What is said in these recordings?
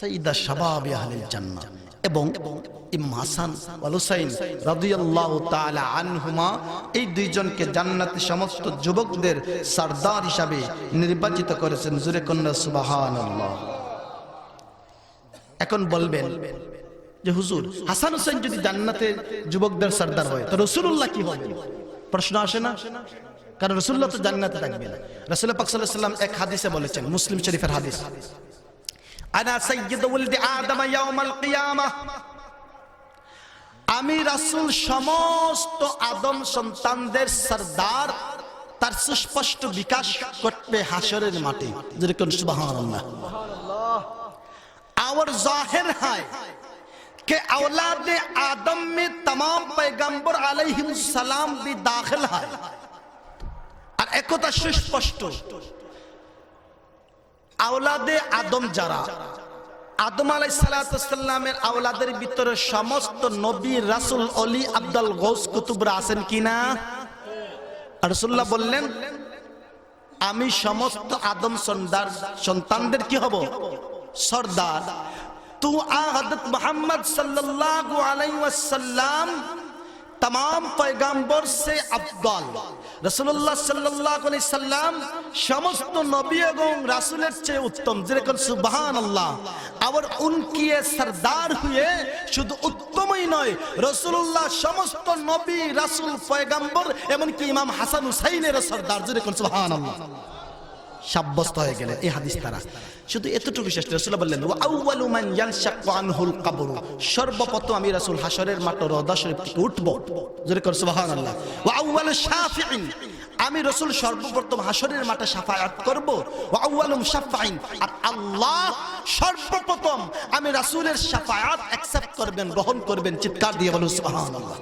সাইদা এবং হাসান ওয়াল হুসাইন রাদিয়াল্লাহু তাআলা আনহুমা এই দুইজনকে সমস্ত যুবকদের সরদার হিসাবে নির্বাচিত করেছেন। জুরে কন্যা, সুবহানাল্লাহ। এখন বলবেন যে, হুজুর, হাসান হুসেন যদি জান্নাতের যুবকদের সর্দার হয়, তো রসুল্লাহ কি হবে প্রশ্ন আসে না? কারণ রসুল্লাহ তো জান্নাতে থাকবে না। রসুল পাক এক হাদিসে বলেছেন, মুসলিম শরীফের হাদিস। আনা সাইয়্যিদ ওয়ালদি আদম ইয়াউমাল কিয়ামাহ আমি রাসূল সমস্ত আদম সন্তানদের সরদার তার সুস্পষ্ট বিকাশ করবে হাসরের মাঠে যেরকম সুবহানাল্লাহ और जाहिर है कि औलाद आदम में तमाम पैगंबर अलैहिम सलाम भी दाखिल है আর একথা সুস্পষ্ট আওলাদে আদম যারা, আদম আলাই সালাতামের আওলাদের ভিতরে সমস্ত নবী রাসুল অলি আব্দুল গৌস কুতুবরা আছেন কিনা? রসুল্লাহ বললেন, আমি সমস্ত আদম সন্তান সন্তানদের কি হব? সর্দার। তু আহদত মোহাম্মদ সাল্লাল্লাহু আলাইহি ওয়াসাল্লাম तमाम पैगंबर से अफदल রাসূলুল্লাহ সাল্লাল্লাহু আলাইহি সাল্লাম সমস্ত নবী এবং রাসূলের চেয়ে উত্তম যেরকম সুবহানাল্লাহ আর উনকি সরদার হুয়ে শুধু উত্তমই নয় রাসূলুল্লাহ সমস্ত নবী রাসূল পয়গম্বর এমনকি ইমাম হাসান হুসাইনের সরদার যেরকম সুবহানাল্লাহ সাব্যস্ত হয়ে গেলেন এই হাদিস তারা শুধু এতটুকু শেষ রাসূল বললেন সর্বপ্রথম আমি রাসূল হাসরের মাঠ রওদা শরীফ থেকে উঠব। জোরে আউয়ালু শাফিঈন। আমি রসুল সর্বপ্রথম হাসরের মাঠে সাফায়াত করব। শাফাইন আর আল্লাহ সর্বপ্রথম আমি রাসূলের সাফায়াত অ্যাকসেপ্ট করবেন, গ্রহণ করবেন, চিৎকার দিয়ে বলুন, সুবহানাল্লাহ।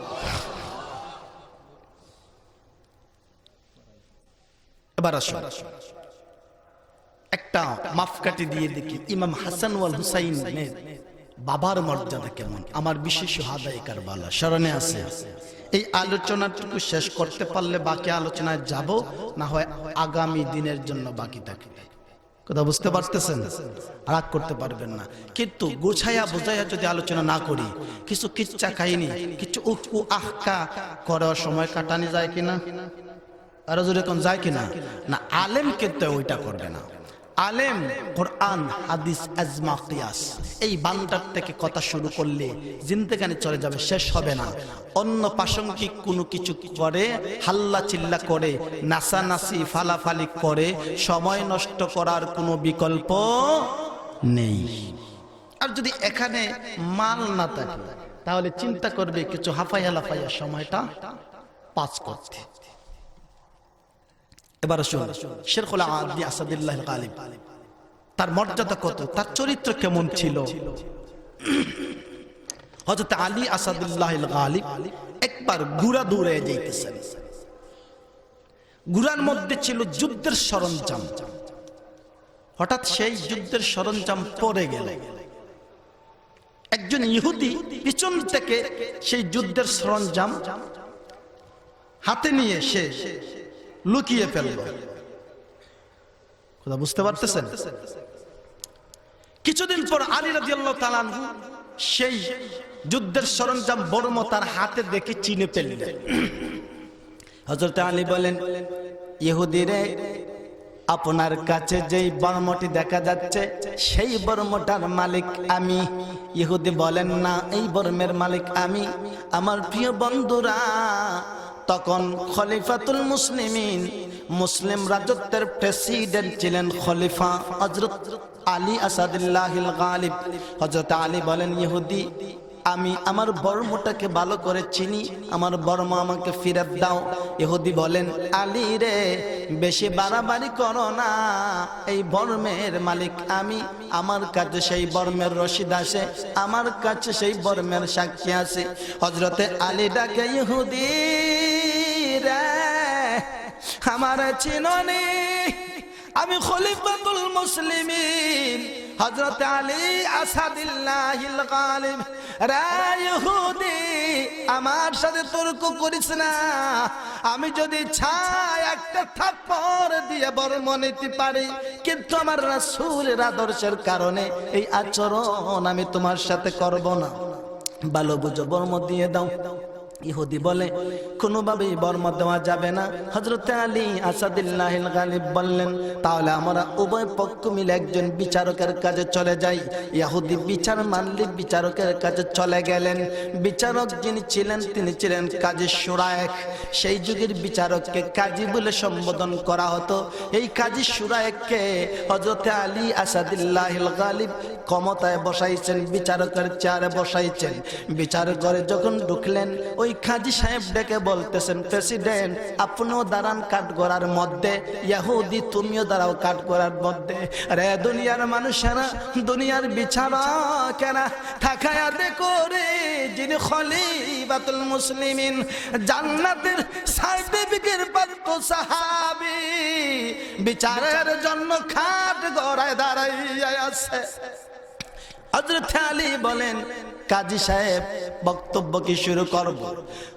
এবার আসুন। একটা মাফকাটি দিয়ে দেখি, ইমাম হাসান ওয়াল হুসাইনের বাবার মর্যাদা কেমন? আমার বিশেষ হাদাই কারবালা, স্মরণে আছে। এই আলোচনাটুকু শেষ করতে পারলে বাকি আলোচনায় যাব, না হয় আগামী দিনের জন্য বাকি থাকে। কথা বুঝতে পারতেছেন? রাগ করতে পারবেন না। কিন্তু গোছাইয়া বোঝাইয়া যদি আলোচনা না করি, কিছু কিচ্ছা কাহিনী কিছু উহ আহকা করার সময় কাটানি যায় কিনা? আরও যদি কোন যায় কিনা? না আলেম কিন্তু ওইটা করবে না। আলেম, কোরআন, হাদিস আজমা কিয়াস। এই বান্দার থেকে কথা শুরু করলে জিন্দেগানি চলে যাবে, শেষ হবে না। অন্য প্রাসঙ্গিক কোনো কিছু করে, হাল্লা চিল্লা করে নাসানাসি ফালাফালি করে, সময় নষ্ট করার কোনো বিকল্প নেই। আর যদি এখানে মাল না থাকে, তাহলে চিন্তা করবে কিছু হাফাইয়া লাফাইয়া সময়টা পাস করতে। এবার আসাদুল্লাহ গালিব। তার মর্যাদা কত? তার চরিত্র কেমন ছিল? হযরত আলী আসাদুল্লাহ একবার গুড়া দৌড়ে যাইতেছেন। মধ্যে ছিল যুদ্ধের সরঞ্জাম। হঠাৎ সেই যুদ্ধের সরঞ্জাম পড়ে গেল। একজন ইহুদি পিছন থেকে সেই যুদ্ধের সরঞ্জাম হাতে নিয়ে সে লুকিয়ে ফেলল কথা বুঝতে পারতেছেন? কিছুদিন পর আলী তাআলা আনহু সেই যুদ্ধের সরঞ্জাম বর্ম তার হাতে দেখে চিনে ফেললেন। হযরত আলী বলেন, ইহুদিরে, আপনার কাছে যেই বর্মটি দেখা যাচ্ছে, সেই বর্মটার মালিক আমি। ইহুদি বলেন, না, এই বর্মের মালিক আমি। আমার প্রিয় বন্ধুরা তখন খলিফাতুল মুসলিমিন মুসলিম রাজত্বের প্রেসিডেন্ট ছিলেন খলিফা হজরত আলী আসাদুল্লাহিল গালিব। হজরত আলী বলেন, ইহুদি, আমি আমার বর্মটাকে ভালো করে চিনি, আমার বর্ম আমাকে ফিরত দাও। ইহুদি বলেন, আলী রে, বেশি বাড়াবাড়ি করো না। এই বর্মের মালিক আমি, আমার কাছে সেই বর্মের রশিদ আসে আমার কাছে সেই বর্মের সাক্ষী আছে। হজরতে আলী ডাকে, ইহুদি রে, আমার চিননি। আমি খলিফাতুল মুসলিমিন হজরত আলী আসাদিল্লাহিল গালিব। রে আমার সাথে তর্ক করিস না। আমি যদি ছাই একটা থাপ্পড় দিয়ে বর্ম নিতে পারি, কিন্তু আমার রাসূলের আদর্শের কারণে এই আচরণ আমি তোমার সাথে করব না। ভালো বুঝো, বর্ম দিয়ে দাও। ইহুদি বলে, কোনোভাবেই বর্ম দেওয়া যাবে না। হজরত আলী আসাদুল্লাহিল গালিব বললেন, তাহলে আমরা উভয় পক্ষ মিলে একজন বিচারকের কাছে চলে যাই। ইহুদি বিচার মানলে বিচারকের কাছে চলে গেলেন। বিচারক যিনি ছিলেন, তিনি ছিলেন কাজী সুরায়েক সেই যুগের বিচারককে কাজী বলে সম্বোধন করা হতো। এই কাজী সুরায়েককে হজরত আলী আসাদুল্লাহিল গালিব ক্ষমতায় বসাইছেন, বিচারকের চেয়ারে বসাইছেন। বিচার করে যখন ঢুকলেন, ওই কাজী সাহেব ডেকে বলতেছেন প্রেসিডেন্ট আপনিও দাঁড়ান গড়ার মধ্যে, ইয়াহুদি তুমিও দাঁড়াও গড়ার মধ্যে। রে দুনিয়ার মানুষেরা দুনিয়ার বিচারকেরা থাকায়া দেখো রে, যিনি খলিফাতুল মুসলিমিন, জান্নাতের সার্টিফিকেট প্রাপ্ত সাহাবী। বিচারের জন্য খাট গড়ায় দাঁড়াইয়া আছে। হজরত আলী বলেন কাজী সাহেব বক্তব্য কি শুরু করব?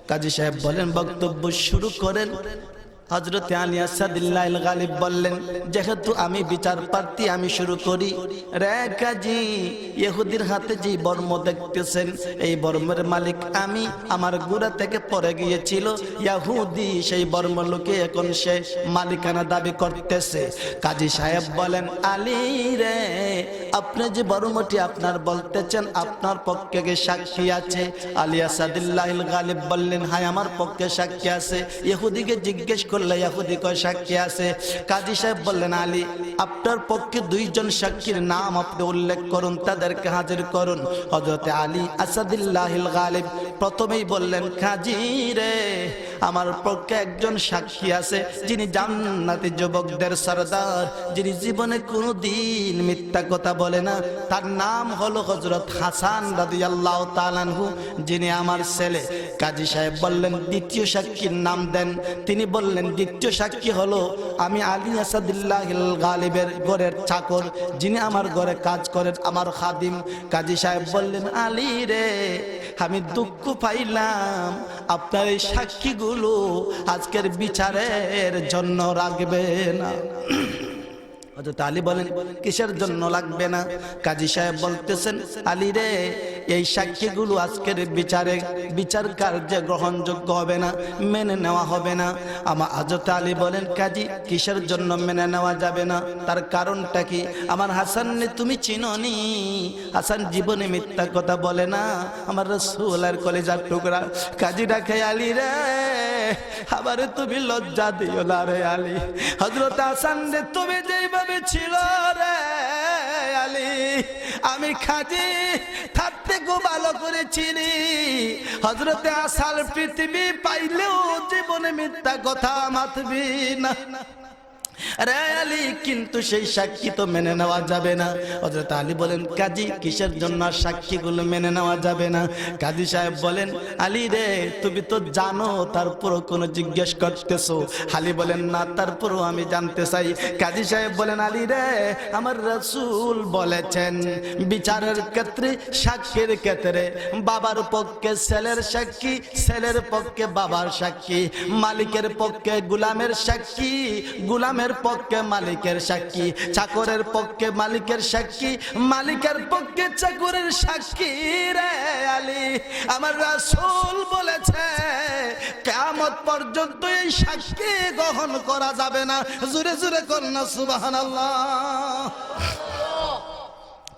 কাজী সাহেব বলেন বক্তব্য শুরু করেন। হজরত গালিব বললেন, যেহেতু আমি বিচার আমি শুরু করি। রে কাজী, ইহুদির হাতে যে বর্ম দেখতেছেন, এই বর্মের মালিক আমি। আমার গুড়া থেকে পড়ে গিয়েছিল সেই বর্ম লোকে এখন সে মালিকানা দাবি করতেছে। কাজী সাহেব বলেন, আলী রে, আপনি যে বর্মটি আপনার বলতেছেন, আপনার পক্ষে সাক্ষী আছে? আলী আসাদুল্লাহ গালিব বললেন হাই আমার পক্ষে সাক্ষী আছে। ইহুদিকে জিজ্ঞেস করলে ইয়াহুদি কয়, সাক্ষী আছে। কাজী সাহেব বললেন, আলী, আপনার পক্ষে দুইজন সাক্ষীর নাম আপনি উল্লেখ করুন, তাদেরকে হাজির করুন। হজরতে আলী আসাদুল্লাহ গালিব প্রথমেই বললেন, কাজী রে আমার পক্ষে একজন সাক্ষী আছে, যিনি জান্নাতি যুবকদের সরদার, যিনি জীবনে কোনো দিন মিথ্যা কথা বলে না। তার নাম হলো হজরত হাসান রাদিয়াল্লাহু তাআলাহু যিনি আমার ছেলে। কাজী সাহেব বললেন, দ্বিতীয় সাক্ষীর নাম দেন। তিনি বললেন, দ্বিতীয় সাক্ষী হলো আমি আলী আসাদুল্লাহ গালিবের ঘরের চাকর, যিনি আমার ঘরে কাজ করেন, আমার খাদিম। কাজী সাহেব বললেন, আলী রে, আমি দুঃখ পাইলাম। আপনার এই সাক্ষীগুলো আজকের বিচারের জন্য রাখবে না। হযরত আলী বলেন, কিসের জন্য লাগবে না? কাজী সাহেব বলতেছেন, আলী রে, এই সাক্ষীগুলো আজকের বিচারে, বিচার কার্যে গ্রহণযোগ্য হবে না, মেনে নেওয়া হবে না। আমার হযরত আলী বলেন, কাজী, কিসের জন্য মেনে নেওয়া যাবে না? তার কারণটা কি? আমার হাসান তুমি চিননি? হাসান জীবনে মিথ্যা কথা বলে না, আমার রসুলের কলেজার টুকরা। কাজী ডাকে, আলী রে, আবার তুমি লজ্জা দিও না রে আলী। হজরত হাসান রে, তুমি যেইভাবে ছিল রে আলী, আমি খাঁটি থাকতে খুব ভালো করে চিনি। হজরতে আসাল পৃথিবী পাইলেও জীবনে মিথ্যা কথা মাতবি না। রে আলী, কিন্তু সেই সাক্ষী তো মেনে নেওয়া যাবে না। হজরত আলী বলেন, কাজী, কিসের জন্য সাক্ষীগুলো মেনে নেওয়া যাবে না? কাজী সাহেব বলেন, আলী রে, তুমি তো জানো, তারপরও কোনো জিজ্ঞেস করতেছো। আলী বলেন, না, তারপরও আমি জানতে চাই। কাজী সাহেব বলেন, আলী রে, আমার রসুল বলেছেন, বিচারের ক্ষেত্রে সাক্ষীর ক্ষেত্রে বাবার পক্ষে ছেলের সাক্ষী, ছেলের পক্ষে বাবার সাক্ষী, মালিকের পক্ষে গুলামের সাক্ষী, গুলামের পক্ষে মালিকের সাক্ষী, চাকরের পক্ষে মালিকের সাক্ষী, মালিকের পক্ষে চাকরের সাক্ষী রে আলী। আমার রাসূল বলেছে, কিয়ামত পর্যন্ত এই সাক্ষী গ্রহণ করা যাবে না। জোরে জোরে কন্যা সুবহানাল্লাহ।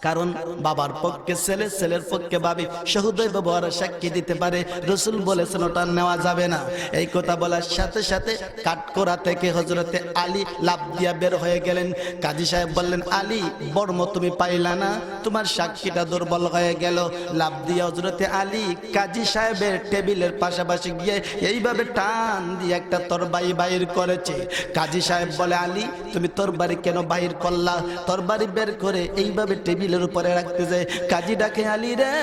কারণ বাবার পক্ষে, ছেলে, ছেলের পক্ষে ভাবি সহদয় ব্যবহার সাক্ষী দিতে পারে, রসুল বলেছেন ওটা নেওয়া যাবে না। এই কথা বলার সাথে সাথে কাঠকোড়া থেকে হজরতে আলী লাভ দিয়া বের হয়ে গেলেন। কাজী সাহেব বললেন, আলী, বর্ম তুমি পাইলা না, তোমার সাক্ষীটা দুর্বল হয়ে গেল। লাভ দিয়া হজরতে আলী কাজী সাহেবের টেবিলের পাশাপাশি গিয়ে এইভাবে টান দিয়ে একটা তরবারি বাইর করেছে। কাজী সাহেব বলে, আলী, তুমি তরবারি কেন বাইর করলা? তরবারি বের করে এইভাবে টেবিলের উপরে রাখতে যায় কাজী ডাকে আলী রে,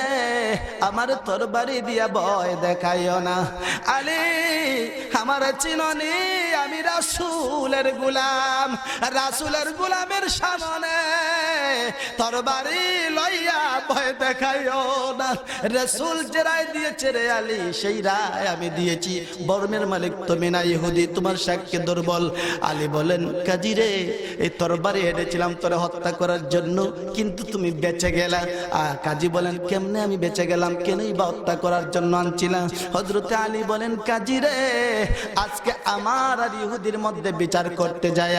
আমার তরবারি দিয়া ভয় দেখাইও না। আলী, আমার চিননি, আমি রাসুলের গুলাম। রাসুলের গুলামের সামনে তরবারি লইয়া ভয় দেখাইও না। রসুল যে রায় দিয়েছে রে আলী, সেই রায় আমি দিয়েছি। বর্মের মালিক তুমি না ইহুদি, তোমার সাক্ষী দুর্বল। আলী বলেন, কাজী রে, এই তোর তরবারি এনেছিলাম তোরে হত্যা করার জন্য, কিন্তু তুমি বেঁচে গেলা। আর কাজী বলেন, কেমনে আমি বেঁচে গেলাম? কেনই বা হত্যা করার জন্য আনছিলাম? হজরতে আলী বলেন, কাজী রে, আজকে আমার আর ইহুদির মধ্যে বিচার করতে যায়,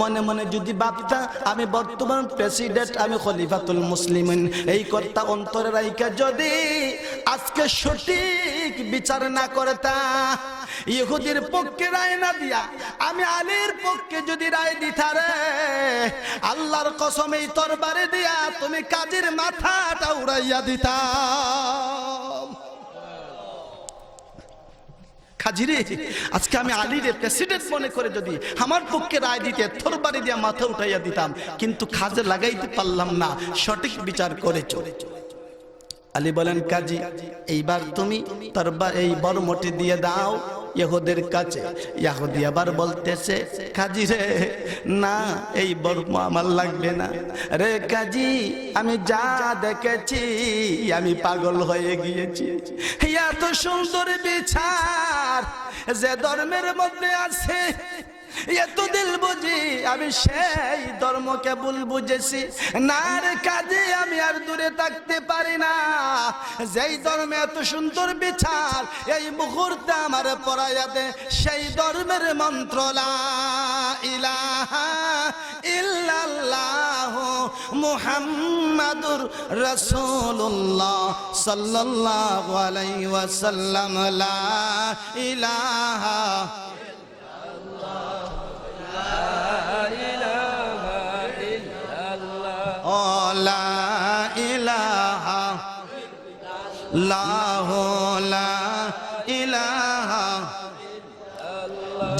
মনে মনে যদি ভাবতা, আমি বর্তমান প্রেসিডেন্ট, আমি খলিফাতুল মুসলিম এই কর্তা অন্তরে রাইকা যদি আজকে সঠিক বিচার না করতা ইহুদির পক্ষে রায় না দিয়া, আমি আলীর পক্ষে যদি রায় দিতা রে, আল্লাহর কসম এই তরবারে দিয়া তুমি কাজের মাথাটা উড়াইয়া মনে করে যদি আমার রায় দিতে দিয়া মাথা উঠাইয়া দিতাম, কিন্তু খাজে লাগাইতে পারলাম না, সঠিক বিচার করে চলে আলী বলেন, কাজী, এইবার তুমি তরবার এই বর্মটি দিয়ে দাও ইহুদের কাছে। ইহুদি আবার বলতেছে, কাজী রে, না, এই বর্ম আমার লাগবে না। রে কাজী, আমি যা দেখেছি, আমি পাগল হয়ে গিয়েছি। এত সুন্দর বিচার, যে ধর্মের মধ্যে আছে এত দিল বুঝি আমি সেই ধর্মকে ভুল বুঝেছি। না রে কাজে আমি আর দূরে থাকতে পারি না। যেই ধর্মে এত সুন্দর বিচার, এই মুহূর্তে আমার দে। সেই ধর্মের মন্ত্র ইলাহা মুহাম্মাদুর রাসূলুল্লাহ সাল্লাল্লাহু আলাইহি ওয়াসাল্লাম। লা ইলাহা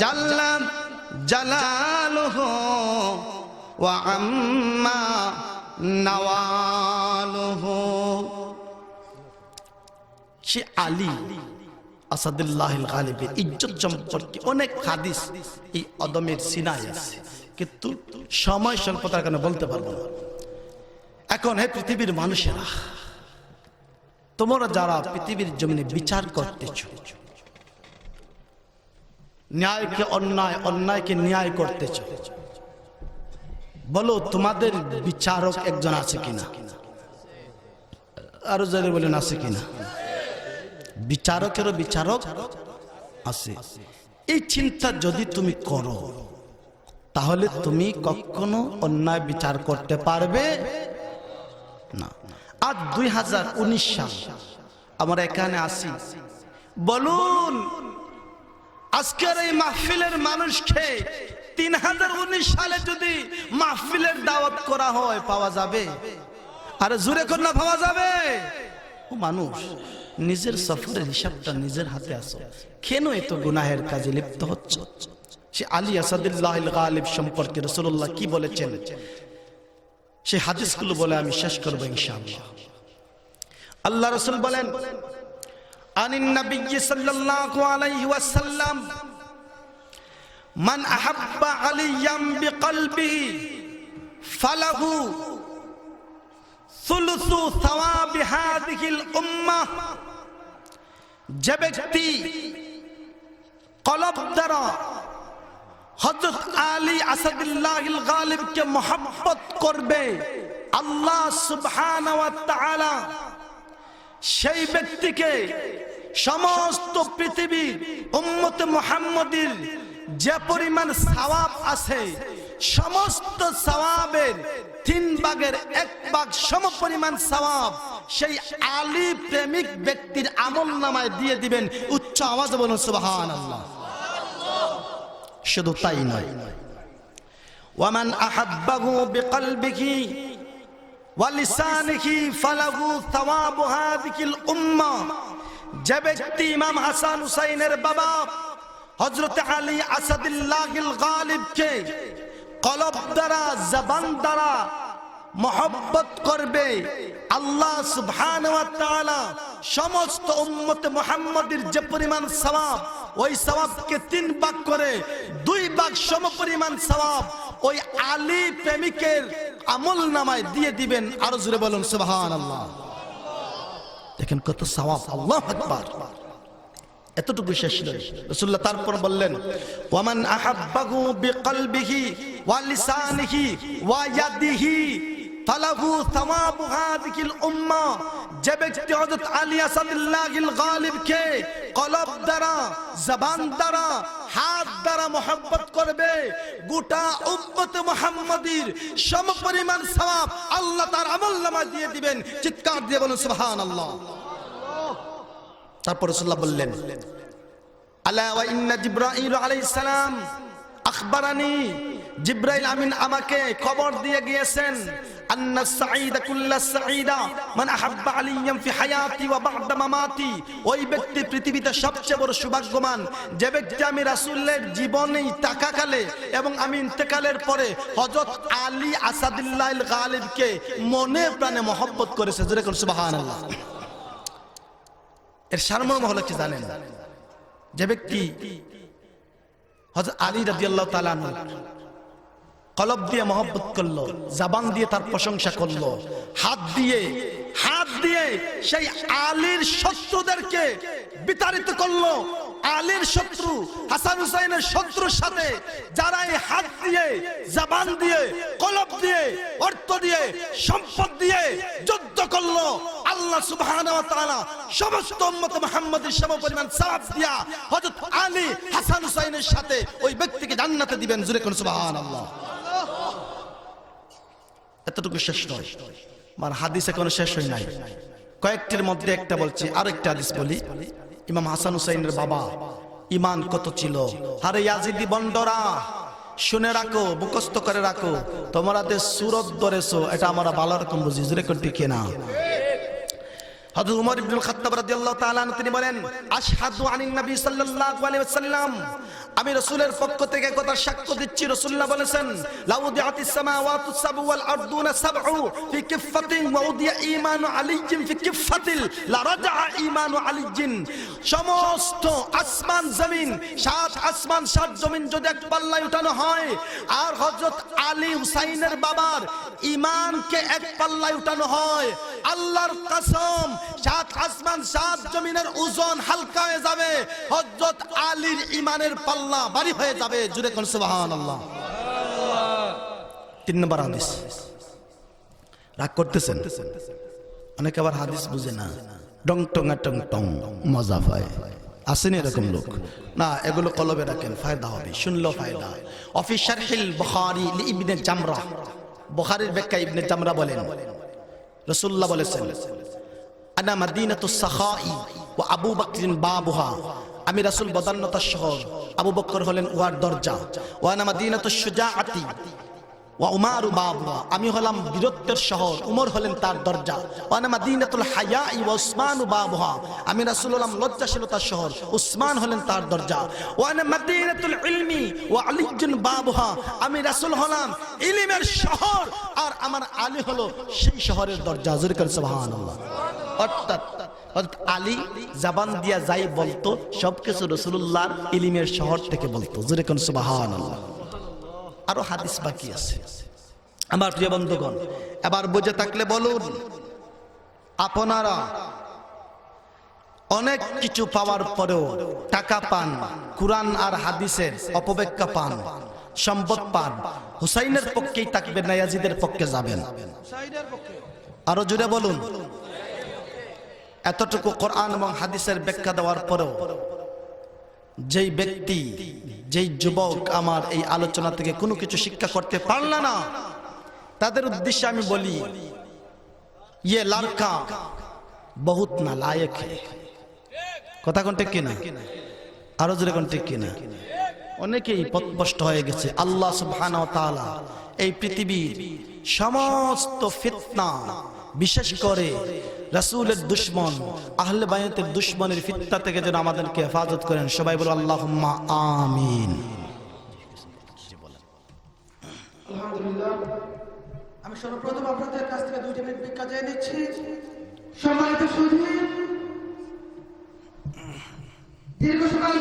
জাল্লা জালালুহু ওয়া আম্মা নওয়ালুহু সে আলী অনেক এই অদমের আছে। কিন্তু সময় বলতে পারব এখন হে পৃথিবীর মানুষেরা, তোমরা যারা পৃথিবীর জমিনে বিচার করতেছ, ন্যায়কে অন্যায়, অন্যায়কে ন্যায় করতেছ, বলো তোমাদের বিচারক একজন আছে কিনা? আরও যারা বলেন, আছে কিনা? বিচারকেরও বিচারক আছে। এই চিন্তা যদি তুমি করো, তাহলে তুমি কখনো অন্যায় বিচার করতে পারবে না। আজ দুই হাজার উনিশ সাল, আমরা এখানে আসি বলুন, আজকের এই মাহফিলের মানুষকে তিন হাজার উনিশ সালে যদি মাহফিলের দাওয়াত করা হয়, পাওয়া যাবে? আরে জুড়ে কন্যা পাওয়া যাবে? মানুষ নিজের সফরের হিসাবটা নিজের হাতে আসো কেন এত গুনাহের কাজে লিপ্ত হচ্ছে? সে আলী আসাদুল্লাহ গালিব সম্পর্কে রসুল্লাহ কি বলেছেন? সে হাদিসগুলো বলে আমি শেষ করব ইনশাআল্লাহ। আল্লাহ রসুল বলেন, আনিন নবী সাল্লাল্লাহু আলাইহি ওয়াসাল্লাম, মান আহাব্বা আলিয়াম বিকলবিহি, ফালাহু হাদিহিল উম্মাহ যে ব্যক্তি কলব দ্বারা হজরত আলী আসাদুল্লাহ গালিবকে মোহাব্বত করবে, আল্লাহ সুবহানাহু ওয়া সেই ব্যক্তিকে সমস্ত পৃথিবীর উম্মতে মুহাম্মদীর যে পরিমাণ সওয়াব আছে সমস্ত সওয়াবের তিন ভাগের এক ভাগ সম পরিমাণ সওয়াব সেই আলী প্রেমিক ব্যক্তির আমল নামায় দিয়ে দিবেন উচ্চ আওয়াজ বলুন, সুবহানাল্লাহ। শুধু তাই নয়। ওয়ামান আহাব্বাহু বিকলবিহি ওয়ালিসানিহি ফালাহু থাওয়াবু হাদিহিল উম্মাহ যে ব্যক্তি ইমাম হাসান হুসাইনের বাবা, হযরত আলী আসাদুল্লাহিল গালিবকে কলব দ্বারা, জবান দ্বারা মহব্বত করবে আল্লাহ সুবহানাহু ওয়া সমস্ত উম্মতে মোহাম্মদের যে পরিমাণ সওয়াব, ওই সওয়াবকে তিন ভাগ করে দুই ভাগ সম পরিমাণ সওয়াব ওই আলী প্রেমিকের আমল নামায় দিয়ে দিবেন। আরও জুড়ে বলুন সুবহান আল্লাহ দেখেন কত সওয়াব, আল্লাহ আকবার। এতটুকু শেষ নয়। রাসূলুল্লাহ তারপর বললেন, ওয়ামান আহাব্বাহু বিকলবিহি ওয়া লিসানিহি ওয়া ইয়াদিহি ফালাহু থাওয়াবু হাদিহিল উম্মাহ যে ব্যক্তি হযরত আলী আসাদুল্লাহিল গালিবকে কলব দ্বারা, জবান দ্বারা, হাত দ্বারা মোহাব্বত করবে, গোটা উম্মত মুহাম্মাদির সমপরিমাণ সওয়াব আল্লাহ তার আমলনামা দিয়ে দিবেন, চিৎকার দিয়ে বলুন সুবহানাল্লাহ। তারপর রাসূলুল্লাহ বললেন আমিন আমাকে খবর দিয়ে গিয়েছেন মামাতি। ওই ব্যক্তি পৃথিবীতে সবচেয়ে বড় যে ব্যক্তি আমি রাসূলের জীবনেই টাকাকালে এবং আমি ইন্তেকালের পরে হযরত আলী আসাদুল্লাহ গালিবকে মনে প্রাণে মহব্বত করেছে। জোরে এর সারমর্ম হলো কি জানেন? যে ব্যক্তি হযরত আলী রাদিয়াল্লাহু তাআলা কলব দিয়ে মহব্বত করল, জাবান দিয়ে তার প্রশংসা করল, হাত দিয়ে হাত দিয়ে সেই আলীর শত্রুদেরকে বিতাড়িত করল। আলীর শত্রু, হাসান হুসাইনের শত্রুর সাথে যারা এই হাত দিয়ে, জাবান দিয়ে দিয়ে, অর্থ দিয়ে, সম্পদ দিয়ে যুদ্ধ করল। আল্লাহ তাআলা সমস্ত দিয়া আলী হাসান হুসাইনের সাথে ওই ব্যক্তিকে জান্নাতে দিবেন। জুরে কোন এতটুকু শেষ নয়। আমার হাদিস এখনও শেষ হয় নাই। কয়েকটির মধ্যে একটা বলছি, আরেকটা হাদিস বলি। ইমাম হাসান হুসাইনের বাবা ইমান কত ছিল? আরে ইয়াজিদি বন্ডরা শুনে রাখো, মুখস্থ করে রাখো। তোমরা সুরত ধরেছো, এটা আমরা ভালো রকম বুঝি। জুরে করতে কিনা হযরত উমর ইবনুল খাত্তাব রাদিয়াল্লাহু তাআলা তিনি বলেন, আশহাদু আনিন নবী সাল্লাল্লাহু আলাইহি ওয়াসাল্লাম। আমি রাসূলের পক্ষ থেকে কথা সাক্ষ্য দিচ্ছি, রাসূলুল্লাহ বলেছেন লাউদিআতিস সামাওয়াতু সাবউ ওয়াল আরদুনা সাবউ ফি কিফাতিন ঈমানু আলিয়্যিন ফি কিফাতিল ঈমানু আলিয়্যিন। সমস্ত আসমান জমিন, সাত আসমান, সাত জমিন যদি এক পাল্লায় উঠানো হয়, আর হযরত আলী হুসাইনের বাবার ঈমানকে এক পাল্লায় উঠানো হয়, আল্লাহর কসম সাত আসমান, সাত জমিনের ওজন হালকা হয়ে যাবে। হযরত আলীর ইমানের পাল্লা ভারী হয়ে যাবে। জুরে কোন সুবহানাল্লাহ। তিন নম্বর হাদিস। রাগ করতেছেন? অনেকে আবার হাদিস বুঝে না। ডং টঙ্গা টং টং, মজা পায়। আসেনি এরকম লোক। না, এগুলো কলবে রাখেন, ফায়দা হবে, শুনলেও ফায়দা অফিসার হিল বখারি ইবনে জামরা বখারির ব্যাখ্যা ইবনে জামরা বলেন। রসুল্লাহ বলেছেন আনা মাদিনাতু সাখাই ও আবু বকরিন বাবুহা। আমি রাসূল বদান্নতার শহর। আবু বকর হলেন উহার দরজা। ও আনা মাদিনাতু শুজাআতি ওয়া উমারু বাবুহা। আমি হলাম বীরত্বের শহর। উমর হলেন তার দরজা। ওয়া আনা মাদিনাতুল হায়াই ওয়া উসমানু বাবুহা। আমি রাসূল হলাম লজ্জাশীলতার শহর। উসমান হলেন তার দরজা। ওয়া আনা মাদিনাতুল ইলমি ওয়া আলিজুন বাবুহা। আমি রাসূল হলাম ইলমের শহর। আর আমার আলী হলো সেই শহরের দরজা। জোরে করে সুবহানাল্লাহ। অর্থাৎ আলী জাবান দিয়া যাই বলতো, সবকিছু রসুল্লাহর ইলিমের শহর থেকে বলতো। কোন আরও হাদিস বাকি আছে। আমার প্রিয় বন্ধুগণ, এবার বুঝে থাকলে বলুন, আপনারা অনেক কিছু পাওয়ার পরেও টাকা পান, কোরআন আর হাদিসের অপব্যাখ্যা পান, সম্পদ পান, হুসাইনের পক্ষেই থাকবেন না, ইয়াজিদের পক্ষে যাবেন। আরও জুড়ে বলুন। এতটুকু কোরআন এবং হাদিসের ব্যাখ্যা দেওয়ার পরেও যেই ব্যক্তি, যেই যুবক আমার এই আলোচনা থেকে কোনো কিছু শিক্ষা করতে পারল না, তাদের উদ্দেশ্যে আমি বলি ইয়ে লালকা বহুত না লায়ক কথা কোন ঠিক কিনা? আরও জোরে কোন ঠিক কিনা? অনেকেই পথভ্রষ্ট হয়ে গেছে। আল্লাহ তাআলা এই পৃথিবীর সমস্ত ফিতনা, বিশেষ করে রাসূলের দুশমন, আহলে বায়াতের দুশমনের ফিতনা থেকে যেন আমাদেরকে হেফাজত করেন। সবাই বলো আল্লাহুম্মা আমিন। আমি সর্বপ্রথম আপনাদের কাছ থেকে দুইটা মিনিট ভিক্ষা দীর্ঘ সময়